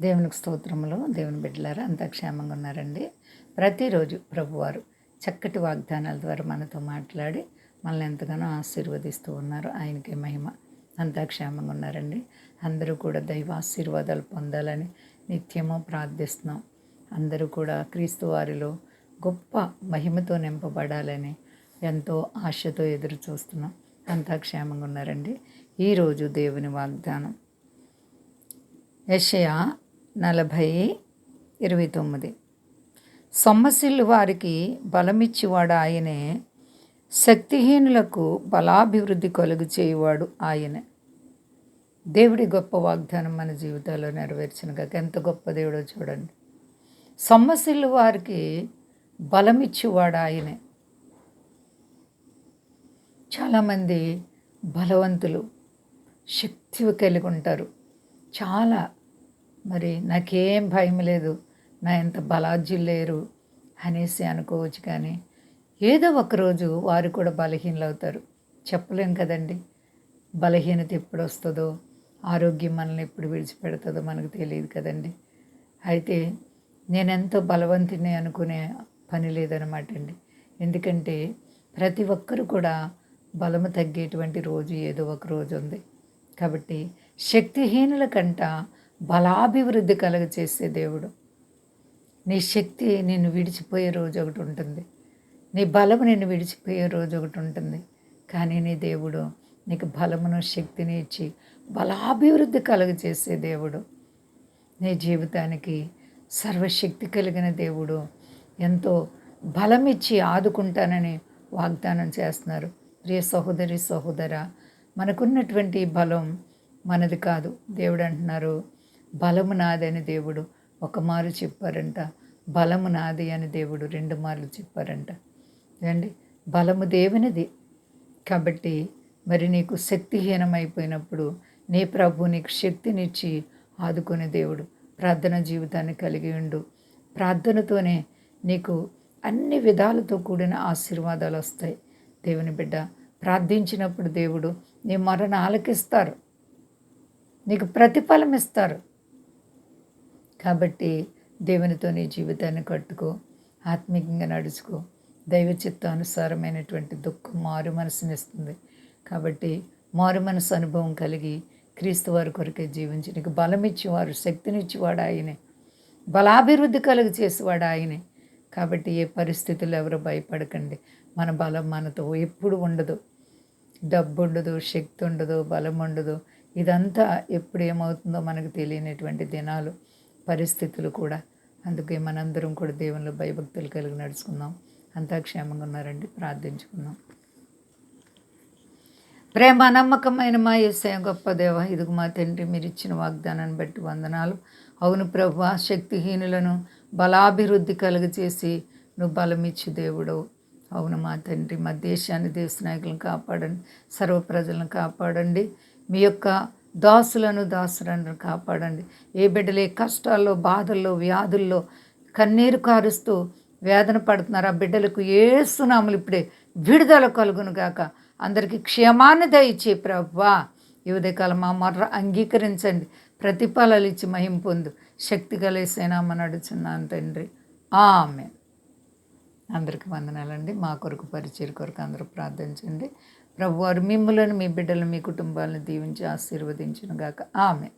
దేవునికి స్తోత్రములు. దేవుని బిడ్డలారా అంతా క్షేమంగా ఉన్నారండి. ప్రతిరోజు ప్రభువారు చక్కటి వాగ్దానాల ద్వారా మనతో మాట్లాడి మనల్ని ఎంతగానో ఆశీర్వదిస్తూ ఉన్నారు. ఆయనకే మహిమ. అంతా క్షేమంగా ఉన్నారండి. అందరూ కూడా దైవ ఆశీర్వాదాలు పొందాలని నిత్యము ప్రార్థిస్తున్నాం. అందరూ కూడా క్రీస్తు వారిలో గొప్ప మహిమతో నింపబడాలని ఎంతో ఆశతో ఎదురు చూస్తున్నాం. అంతా క్షేమంగా ఉన్నారండి. ఈరోజు దేవుని వాగ్దానం. యషయా నలభై ఇరవై తొమ్మిది. సొమ్మసిల్లు వారికి బలమిచ్చివాడు ఆయనే శక్తిహీనులకు బలాభివృద్ధి కలుగు చేయువాడు ఆయనే. దేవుడి గొప్ప వాగ్దానం మన జీవితాల్లో నెరవేర్చిన కాక ఎంత గొప్ప దేవుడో చూడండి. సొమ్మసిల్లు వారికి బలమిచ్చేవాడు ఆయనే. చాలామంది బలవంతులు శక్తి కలిగి ఉంటారు. చాలా మరి నాకేం భయం లేదు. నా ఎంత బలాజ్యులు లేరు అనేసి అనుకోవచ్చు కానీ ఏదో ఒకరోజు వారు కూడా బలహీనలు అవుతారు చెప్పలేం కదండి. బలహీనత ఎప్పుడు వస్తుందో ఆరోగ్యం మనల్ని ఎప్పుడు విడిచిపెడుతుందో మనకు తెలియదు కదండి. అయితే నేనెంతో బలవంతుని అనుకునే పని లేదనమాట అండి. ఎందుకంటే ప్రతి ఒక్కరు కూడా బలము తగ్గేటువంటి రోజు ఏదో ఒక రోజు ఉంది. కాబట్టి శక్తిహీనుల కంట బలాభివృద్ధి కలుగచేసే దేవుడు. నీ శక్తి నిన్ను విడిచిపోయే రోజు ఒకటి ఉంటుంది. నీ బలము నిన్ను విడిచిపోయే రోజు ఒకటి ఉంటుంది. కానీ నీ దేవుడు నీకు బలమును శక్తిని ఇచ్చి బలాభివృద్ధి కలుగ చేసే దేవుడు. నీ జీవితానికి సర్వశక్తి కలిగిన దేవుడు ఎంతో బలమిచ్చి ఆదుకుంటానని వాగ్దానం చేస్తున్నారు. ప్రియ సహోదరి సహోదర మనకున్నటువంటి బలం మనది కాదు. దేవుడు అంటున్నారు బలము నాదని దేవుడు ఒక మారు చెప్పారంట. బలము నాది అని దేవుడు రెండు మార్లు చెప్పారంట. ఏమండి? బలము దేవునిది. కాబట్టి మరి నీకు శక్తిహీనమైపోయినప్పుడు నీ ప్రభు నీకు శక్తినిచ్చి ఆదుకునే దేవుడు ప్రార్థన జీవితాన్ని కలిగి ఉండు. ప్రార్థనతోనే నీకు అన్ని విధాలతో కూడిన ఆశీర్వాదాలు వస్తాయి. దేవుని బిడ్డ ప్రార్థించినప్పుడు దేవుడు నీ మరణ ఆలకిస్తారు నీకు ప్రతిఫలం ఇస్తారు కాబట్టి దేవునితో నీ జీవితాన్ని కట్టుకో ఆత్మీయంగా నడుచుకో. దైవ చిత్తానుసారమైనటువంటి దుఃఖం మారు మనసునిస్తుంది కాబట్టి మారు మనసు అనుభవం కలిగి క్రీస్తు వారి కొరకే జీవించి నీకు బలమిచ్చేవారు శక్తినిచ్చేవాడు ఆయనే. బలాభివృద్ధి కలుగు చేసేవాడు ఆయనే. కాబట్టి ఏ పరిస్థితుల్లో ఎవరు భయపడకండి. మన బలం మనతో ఎప్పుడు ఉండదు. డబ్బు ఉండదు శక్తి ఉండదు బలం ఉండదు. ఇదంతా ఎప్పుడు ఏమవుతుందో మనకు తెలియనటువంటి దినాలు. పరిస్థితులు కూడా. అందుకే మనందరం కూడా దేవునిలో భయభక్తులు కలిగి నడుచుకుందాం. అంతా క్షేమంగా ఉన్నారండి. ప్రార్థించుకుందాం. ప్రేమ నమ్మకమైన మా ఏసయ గొప్ప దేవ ఇదిగు మా తండ్రి మీరు ఇచ్చిన వాగ్దానాన్ని బట్టి వందనాలు. అవును ప్రభు శక్తిహీనులను బలాభివృద్ధి కలుగచేసి నువ్వు బలమిచ్చి దేవుడు అవును మా తండ్రి మా దేశాన్ని దేశ నాయకులను కాపాడండి సర్వ ప్రజలను కాపాడండి. మీ యొక్క దాసులను దాసులను కాపాడండి. ఏ బిడ్డలు ఏ కష్టాల్లో బాధల్లో వ్యాధుల్లో కన్నీరు కారుస్తూ వేదన పడుతున్నారు. ఆ బిడ్డలకు ఏసునాములు ఇప్పుడే విడుదల కలుగును గాక. అందరికీ క్షేమాన్ని దయచే ప్రభా ఈ ఉదయకాలం మా మర్ర అంగీకరించండి. ప్రతిఫలాలు ఇచ్చి మహిం పొందు. శక్తి కలిసేనామా నడుచున్నాను తండ్రి. ఆమె అందరికి వందనాలండి. మా కొరకు పరిచయం కొరకు అందరూ ప్రార్థించండి. ప్రభువారు మిమ్మలను మీ బిడ్డలు మీ కుటుంబాలను దీవించి ఆశీర్వదించును గాక ఆమె